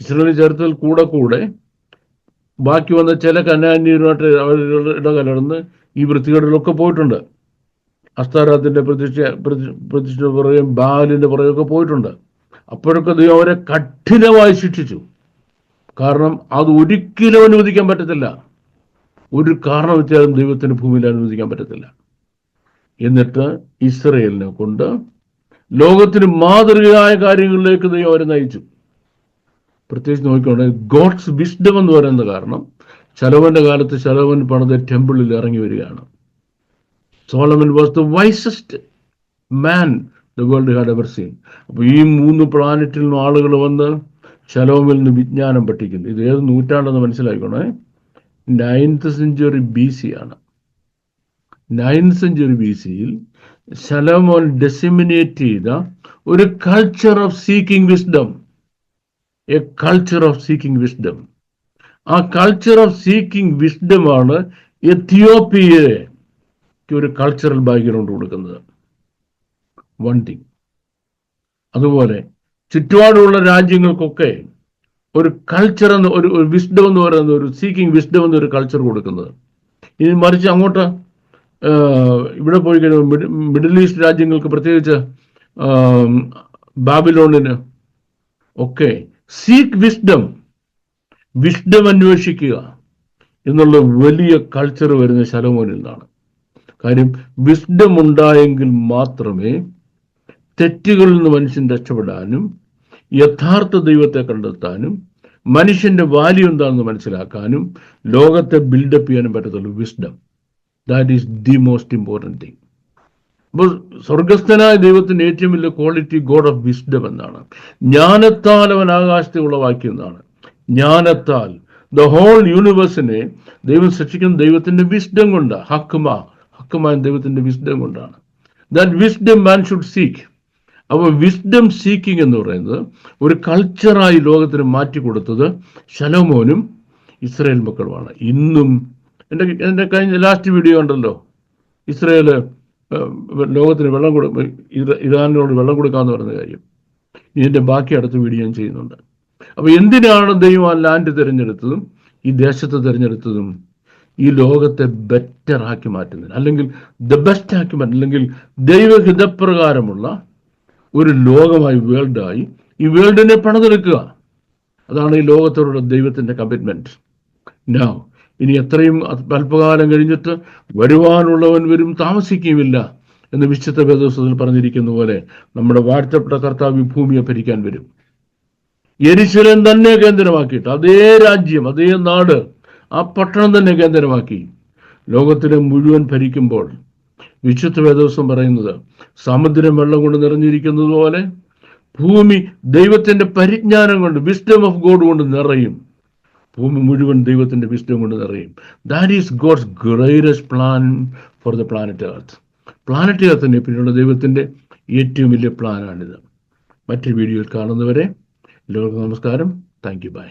ഇസ്രയേൽ ചരിത്രത്തിൽ കൂടെ കൂടെ ബാക്കി വന്ന ചില കനാന്യരുമായിട്ട് അവരുടെ ഇടകലർന്ന് ഈ വൃത്തികേടുകളൊക്കെ പോയിട്ടുണ്ട്. അസ്താരാത്തിന്റെ പ്രതിഷ്ഠ പ്രതി- പ്രതിഷ്ഠ പുറകെയും ബാലിന്റെ പുറകെയൊക്കെ പോയിട്ടുണ്ട്. അപ്പോഴൊക്കെ ദൈവം അവരെ കഠിനമായി ശിക്ഷിച്ചു. കാരണം അത് ഒരിക്കലും അനുവദിക്കാൻ പറ്റത്തില്ല. ഒരു കാരണവശാലും ദൈവത്തിന് ഭൂമിയിൽ അനുവദിക്കാൻ പറ്റത്തില്ല. എന്നിട്ട് ഇസ്രയേലിനെ കൊണ്ട് ലോകത്തിന് മാതൃകയായ കാര്യങ്ങളിലേക്ക് ദൈവം അവരെ നയിച്ചു. പ്രത്യേകിച്ച് നോക്കിക്കൊണ്ടെങ്കിൽ ഗോഡ്സ് വിസ്ഡം എന്ന് പറയുന്ന കാരണം ശലോമന്റെ കാലത്ത് ശലോമൻ പണിത ടെമ്പിളിൽ ഇറങ്ങി വരികയാണ്. Solomon was the wisest man the world had ever seen അപ്പൊ ഈ മൂന്ന് പ്ലാനറ്റിൽ നിന്നും ആളുകൾ വന്ന് ശലോമിൽ നിന്ന് വിജ്ഞാനം പഠിക്കുന്നു. ഇത് ഏത് നൂറ്റാണ്ടെന്ന് മനസ്സിലാക്കണേ നയൻത്ത് സെഞ്ചുറി ബി സി ആണ്. നയൻത് സെഞ്ചുറി ബി സിയിൽ ശലോമോൻ ഡെസിമിനേറ്റ് ചെയ്ത ഒരു culture of seeking wisdom a culture of seeking wisdom ആ കൾച്ചർ ഓഫ് സീക്കിംഗ് വിസ്ഡമാണ് എത്തിയോപ്പിയയെ ഒരു കൾച്ചറൽ ബാക്ക്ഗ്രൗണ്ട് കൊടുക്കുന്നത്. വൺ തിങ് അതുപോലെ ചുറ്റുപാടുള്ള രാജ്യങ്ങൾക്കൊക്കെ ഒരു കൾച്ചർ എന്ന് ഒരു വിസ്ഡം എന്ന് പറയുന്നത് ഒരു സീക്കിംഗ് വിസ്ഡം എന്നൊരു കൾച്ചർ കൊടുക്കുന്നത്. ഇനി മറിച്ച് അങ്ങോട്ട് ഇവിടെ പോയി കഴിഞ്ഞാൽ മിഡിൽ ഈസ്റ്റ് രാജ്യങ്ങൾക്ക് പ്രത്യേകിച്ച് ബാബിലോണിന് ഒക്കെ സീക്ക് വിസ്ഡം വിസ്ഡം അന്വേഷിക്കുക എന്നുള്ള വലിയ കൾച്ചർ വരുന്ന ശലമോനിൽ നിന്നാണ്. കാര്യം വിസ്ഡം ഉണ്ടായെങ്കിൽ മാത്രമേ തെറ്റുകളിൽ നിന്ന് മനുഷ്യൻ രക്ഷപ്പെടാനും യഥാർത്ഥ ദൈവത്തെ കണ്ടെത്താനും മനുഷ്യന്റെ വാല്യൂ എന്താണെന്ന് മനസ്സിലാക്കാനും ലോകത്തെ ബിൽഡപ്പ് ചെയ്യാനും പറ്റത്തുള്ളൂ wisdom that is the most important thing അപ്പോൾ സ്വർഗസ്ഥനായ ദൈവത്തിന്റെ ഏറ്റവും വലിയ ക്വാളിറ്റി ഗോഡ് ഓഫ് വിസ്ഡം എന്നാണ്. ജ്ഞാനത്താൽ അവൻ ആകാശത്തെ ഉളവാക്കിയെന്നാണ് ജ്ഞാനത്താൽ ദ ഹോൾ യൂണിവേഴ്സിനെ ദൈവം സൃഷ്ടിക്കുന്ന ദൈവത്തിന്റെ വിസ്ഡം കൊണ്ട് ഹക്കുമ ഹക്കുമാൻ ദൈവത്തിന്റെ വിസ്ഡം കൊണ്ടാണ്. That wisdom man should seek അപ്പോൾ വിസ്ഡം സീക്കിംഗ് എന്ന് പറയുന്നത് ഒരു കൾച്ചറായി ലോകത്തിന് മാറ്റി കൊടുത്തത് ശലോമോനും ഇസ്രയേൽ മക്കളുമാണ്. ഇന്നും എന്റെ എന്റെ കഴിഞ്ഞ ലാസ്റ്റ് വീഡിയോ ഉണ്ടല്ലോ. ഇസ്രയേൽ ലോകത്തിന് വെള്ളം കൊടു ഇറാനോട് വെള്ളം കൊടുക്കാന്ന് പറയുന്ന കാര്യം. ഇതിന്റെ ബാക്കി അടുത്ത വീഡിയോ ഞാൻ ചെയ്യുന്നുണ്ട്. അപ്പോൾ എന്തിനാണ് ദൈവം ആ ലാൻഡ് തിരഞ്ഞെടുത്തതും ഈ ദേശത്തെ തിരഞ്ഞെടുത്തതും ഈ ലോകത്തെ ബെറ്റർ ആക്കി മാറ്റുന്നതിന്? അല്ലെങ്കിൽ ദ ബെസ്റ്റ് ആക്കി മാറ്റുന്ന അല്ലെങ്കിൽ ദൈവഹിതപ്രകാരമുള്ള ഒരു ലോകമായി വേൾഡായി ഈ വേൾഡിനെ പണിതെടുക്കുക. അതാണ് ഈ ലോകത്തോടുള്ള ദൈവത്തിന്റെ കമ്മിറ്റ്മെന്റ് നൗ ഇനി എത്രയും അല്പകാലം കഴിഞ്ഞിട്ട് വരുവാനുള്ളവൻ വരും താമസിക്കുകയുമില്ല എന്ന് വിശുദ്ധ വേദോസ്വത്തിൽ പറഞ്ഞിരിക്കുന്ന പോലെ നമ്മുടെ വാഴ്ത്തപ്പെട്ട കർത്താവ് ഭൂമിയെ ഭരിക്കാൻ വരും. യെരുശലേം തന്നെ കേന്ദ്രമാക്കിയിട്ട് അതേ രാജ്യം അതേ നാട് ആ പട്ടണം തന്നെ കേന്ദ്രമാക്കി. ലോകത്തിനെ മുഴുവൻ ഭരിക്കുമ്പോൾ വിശുദ്ധ വേദോസം പറയുന്നത് സമുദ്രം വെള്ളം കൊണ്ട് നിറഞ്ഞിരിക്കുന്നത് പോലെ ഭൂമി ദൈവത്തിന്റെ പരിജ്ഞാനം കൊണ്ട് വിസ്ഡം ഓഫ് ഗോഡ് കൊണ്ട് നിറയും. ഭൂമി മുഴുവൻ ദൈവത്തിന്റെ വിസ്ഡം കൊണ്ട് നിറയും. That is God's greatest plan for the planet earth planet എർത്തിനെ പിന്നെയുള്ള ദൈവത്തിന്റെ ഏറ്റവും വലിയ പ്ലാനാണിത് മറ്റൊരു വീഡിയോയിൽ കാണുന്നവരെ എല്ലാവർക്കും നമസ്കാരം. Thank you by